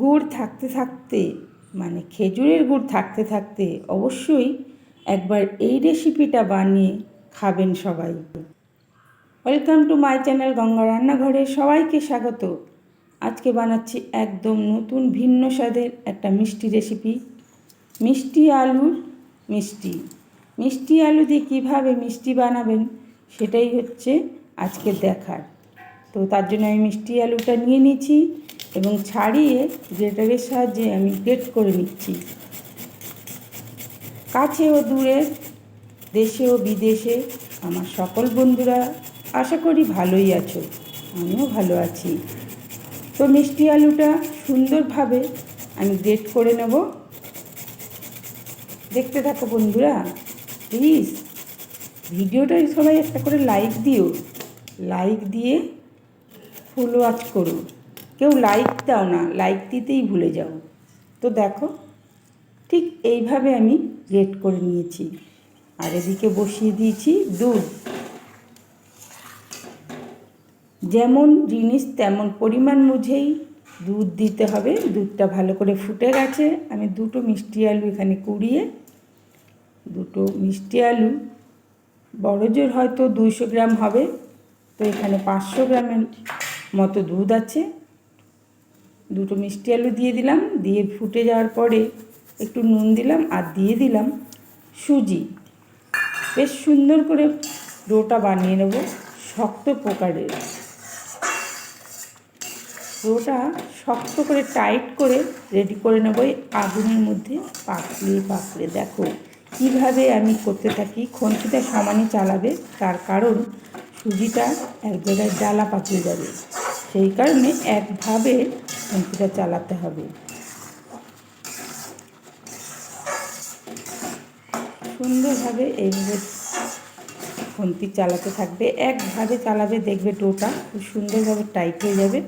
গুড় থাকতে থাকতে মানে খেজুরের গুড় থাকতে থাকতে অবশ্যই একবার এই রেসিপিটা বানিয়ে খাবেন সবাই। Welcome to my channel Ganga রান্নাঘরে সবাইকে স্বাগত। আজকে বানাচ্ছি একদম নতুন ভিন্ন স্বাদের একটা মিষ্টি রেসিপি মিষ্টি আলুর মিষ্টি। মিষ্টি আলু দিয়ে কীভাবে মিষ্টি বানাবেন সেটাই হচ্ছে আজকে দেখার। তো তার জন্য আমি মিষ্টি আলুটা নিয়ে নিচ্ছি। এবং ছাড়িয়ে গ্রেটারের সাহায্যে আমি গ্রেট করে নিচ্ছি। কাছে ও দূরে, দেশে ও বিদেশে, আমার সকল বন্ধুরা, আশা করি ভালোই আছো, আমিও ভালো আছি। তো মিষ্টি আলুটা সুন্দরভাবে আমি গ্রেট করে নেব। দেখতে থাকো বন্ধুরা প্লিজ ভিডিওটা সবাই একটা করে লাইক দিও। লাইক দিয়ে ফুল ওয়াচ করো। কেউ লাইক দাও না লাইক দিতেই ভুলে যাও। তো দেখো, ঠিক এইভাবে আমি গ্রেট করে নিয়েছি। আর এদিকে বসিয়ে দিয়েছি দুধ। যেমন জিনিস তেমন পরিমাণ বুঝেই দুধ দিতে হবে। দুধটা ভালো করে ফুটে গেছে। আমি দুটো মিষ্টি আলু এখানে কুড়িয়ে, দুটো মিষ্টি আলু বড় জোর হয়তো দুইশো গ্রাম হবে। তো এখানে পাঁচশো গ্রামের মতো দুধ আছে। দুটো মিষ্টি আলু দিয়ে দিলাম, দিয়ে ফুটে যাওয়ার পরে একটু নুন দিলাম আর দিয়ে দিলাম সুজি। বেশ সুন্দর করে ডোটা বানিয়ে নেব শক্ত প্রকারের। ডোটা শক্ত করে টাইট করে রেডি করে নেব আগুনের মধ্যে পাকলে পাকলে দেখো কীভাবে আমি করতে থাকি খন্তিটা সমানে চালাবে, তার কারণ সুজিটা এক জায়গায় জ্বালা পাকিয়ে যাবে। সেই কারণে একভাবে খন্তিটা চালাতে হবে। সুন্দরভাবে এইভাবে খুন্তি চালাতে থাকবে। একভাবে চালাবে, দেখবে ডোটা খুব সুন্দরভাবে টাইট হয়ে যাবে।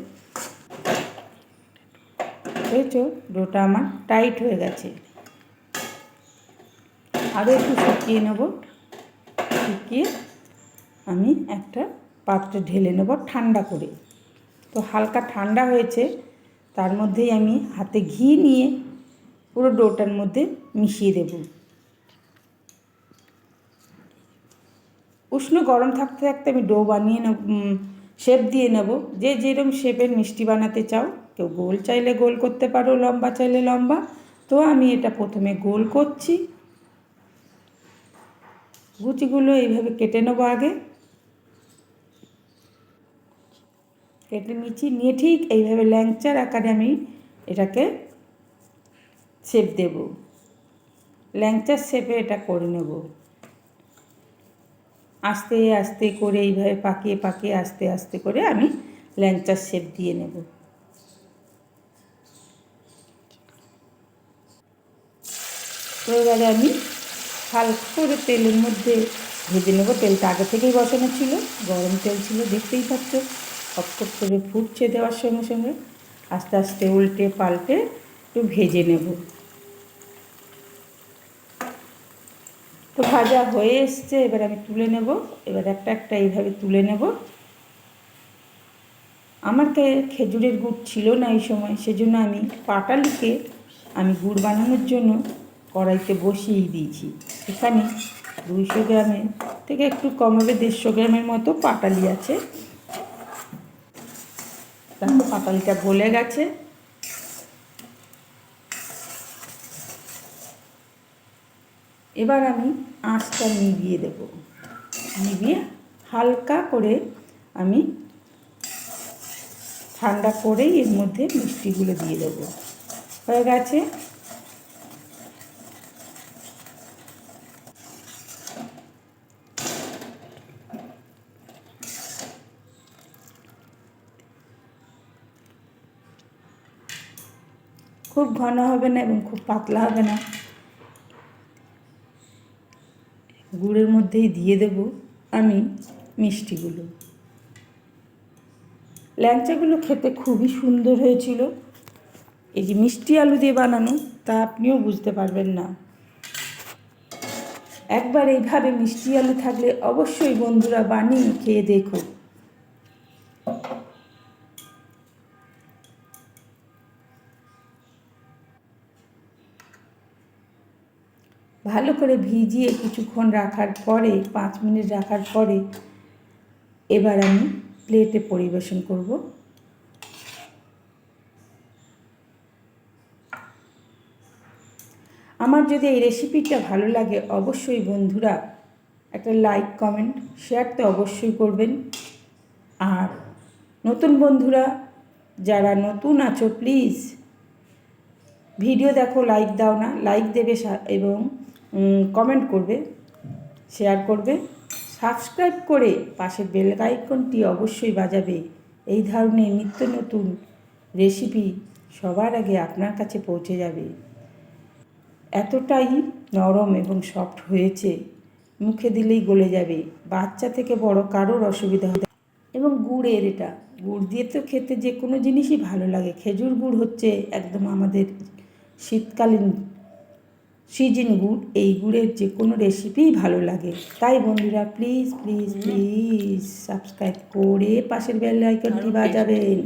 হয়েছো ডোটা আমার টাইট হয়ে গেছে। আরও একটু শুকিয়ে নেব। শুকিয়ে আমি একটা পাত্রে ঢেলে নেব ঠান্ডা করে। তো হালকা ঠান্ডা হয়েছে। তার মধ্যেই আমি হাতে ঘি নিয়ে পুরো ডোটার মধ্যে মিশিয়ে দেব। উষ্ণ গরম থাকতে থাকতে আমি ডো বানিয়ে নেব শেপ দিয়ে নেব। যে যেরকম শেপের মিষ্টি বানাতে চাও, কেউ গোল চাইলে গোল করতে পারো, লম্বা চাইলে লম্বা। তো আমি এটা প্রথমে গোল করছি। গুচিগুলো এইভাবে কেটে নেব আগে। কেটে নিচ্ছি নিয়ে ঠিক এইভাবে ল্যাংচার আকারে আমি এটাকে শেপ দেব। ল্যাংচার শেপে এটা করে নেব। আস্তে আস্তে করে এইভাবে পাকিয়ে পাকিয়ে, আস্তে আস্তে করে আমি ল্যাংচার শেপ দিয়ে নেব। এবারে আমি হালকা করে তেলের মধ্যে ভেজে নেব। তেলটা আগে থেকেই বসানো ছিল, গরম তেল ছিল, দেখতেই পাচ্ছ। খপখপ করে ফুটছে দেওয়ার সঙ্গে সঙ্গে আস্তে আস্তে উল্টে পাল্টে একটু ভেজে নেব। তো ভাজা হয়ে এসছে, এবার আমি তুলে নেব। এবার একটা একটা এইভাবে তুলে নেব। আমার খেজুরের গুড় ছিল না এই সময়, সেজন্য আমি পাটালিকে আমি গুড় বানানোর জন্য কড়াইতে বসিয়েই দিয়েছি। এখানে দুইশো গ্রামের থেকে একটু কম হবে, দেড়শো গ্রামের মতো পাটালি আছে। দেখো পাতালিটা গলে গেছে। এবার আমি আঁচটা নিভিয়ে দেব। নিভিয়ে হালকা করে আমি ঠান্ডা করেই এর মধ্যে মিষ্টিগুলো দিয়ে দেবো। হয়ে গেছে? খুব ঘন হবে না এবং খুব পাতলা হবে না। গুড়ের মধ্যেই দিয়ে দেব আমি মিষ্টিগুলো। ল্যাংচাগুলো খেতে খুবই সুন্দর হয়েছিল। এই যে মিষ্টি আলু দিয়ে বানানো, তা আপনিও বুঝতে পারবেন না। একবার এইভাবে মিষ্টি আলু থাকলে অবশ্যই বন্ধুরা বানিয়ে খেয়ে দেখো ভালো করে ভিজিয়ে কিছুক্ষণ রাখার পরে, পাঁচ মিনিট রাখার পরে এবার আমি প্লেটে পরিবেশন করব। আমার যদি এই রেসিপিটা ভালো লাগে অবশ্যই বন্ধুরা একটা লাইক, কমেন্ট, শেয়ার তো অবশ্যই করবেন। আর নতুন বন্ধুরা, যারা নতুন আছো, প্লিজ ভিডিও দেখো, লাইক দাও না, লাইক দেবে এবং কমেন্ট করবে শেয়ার করবে সাবস্ক্রাইব করে পাশের বেল আইকনটি অবশ্যই বাজাবে। এই ধরনের নিত্য নতুন রেসিপি সবার আগে আপনার কাছে পৌঁছে যাবে। এতটাই নরম এবং সফট হয়েছে, মুখে দিলেই গলে যাবে। বাচ্চা থেকে বড় কারোর অসুবিধা হবে এবং গুড়ের এটা। গুড় দিয়ে তো খেতে যে কোনো জিনিসই ভালো লাগে। খেজুর গুড় হচ্ছে একদম আমাদের শীতকালীন সিজন গুড় এই গুড়ের যে কোনো রেসিপিই ভালো লাগে। তাই বন্ধুরা প্লিজ প্লিজ প্লিজ সাবস্ক্রাইব করে পাশের বেল আইকনটি বাজাবেন।